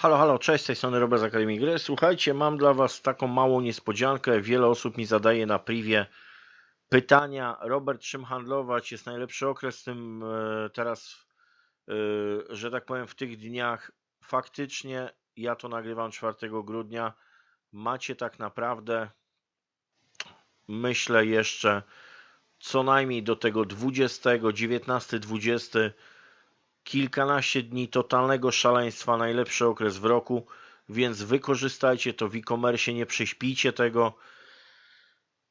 Halo, halo, cześć, z tej strony Robert z Akademii Gry. Słuchajcie, mam dla Was taką małą niespodziankę. Wiele osób mi zadaje na privie pytania. Robert, czym handlować? Jest najlepszy okres w tym e, teraz, e, że tak powiem, w tych dniach. Faktycznie, ja to nagrywam 4 grudnia. Macie tak naprawdę, myślę jeszcze co najmniej do tego 20, 19, 20 kilkanaście dni totalnego szaleństwa, najlepszy okres w roku, więc wykorzystajcie to w e-commerce, nie prześpijcie tego.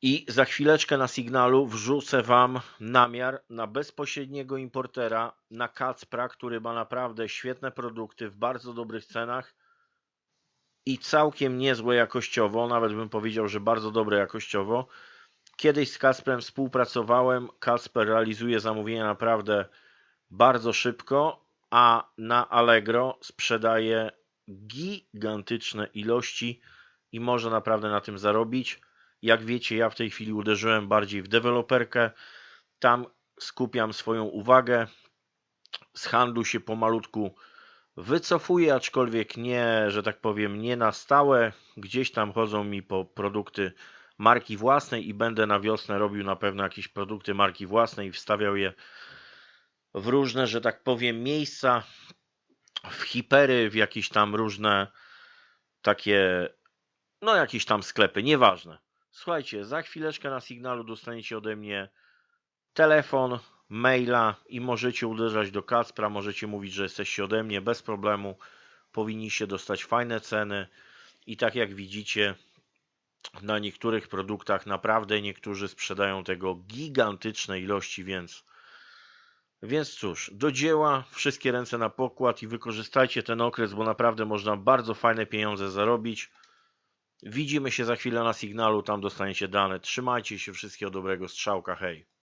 I za chwileczkę na sygnalu wrzucę Wam namiar na bezpośredniego importera, na Kacpra, który ma naprawdę świetne produkty w bardzo dobrych cenach i całkiem niezłe jakościowo, nawet bym powiedział, że bardzo dobre jakościowo. Kiedyś z Kacprem współpracowałem, Kacper realizuje zamówienia naprawdę bardzo szybko, a na Allegro sprzedaje gigantyczne ilości i może naprawdę na tym zarobić. Jak wiecie, ja w tej chwili uderzyłem bardziej w deweloperkę. Tam skupiam swoją uwagę. Z handlu się pomalutku wycofuję, aczkolwiek nie, że tak powiem, nie na stałe. Gdzieś tam chodzą mi po produkty marki własnej i będę na wiosnę robił na pewno jakieś produkty marki własnej i wstawiał je w różne, że tak powiem, miejsca, w hipery, w jakieś tam różne takie, no jakieś tam sklepy, nieważne. Słuchajcie, za chwileczkę na sygnalu dostaniecie ode mnie telefon, maila i możecie uderzać do Kacpra, możecie mówić, że jesteście ode mnie bez problemu. Powinniście dostać fajne ceny i tak jak widzicie, na niektórych produktach naprawdę niektórzy sprzedają tego gigantyczne ilości, więc więc cóż, do dzieła, wszystkie ręce na pokład i wykorzystajcie ten okres, bo naprawdę można bardzo fajne pieniądze zarobić. Widzimy się za chwilę na sygnalu, tam dostaniecie dane. Trzymajcie się, wszystkiego dobrego, strzałka, hej.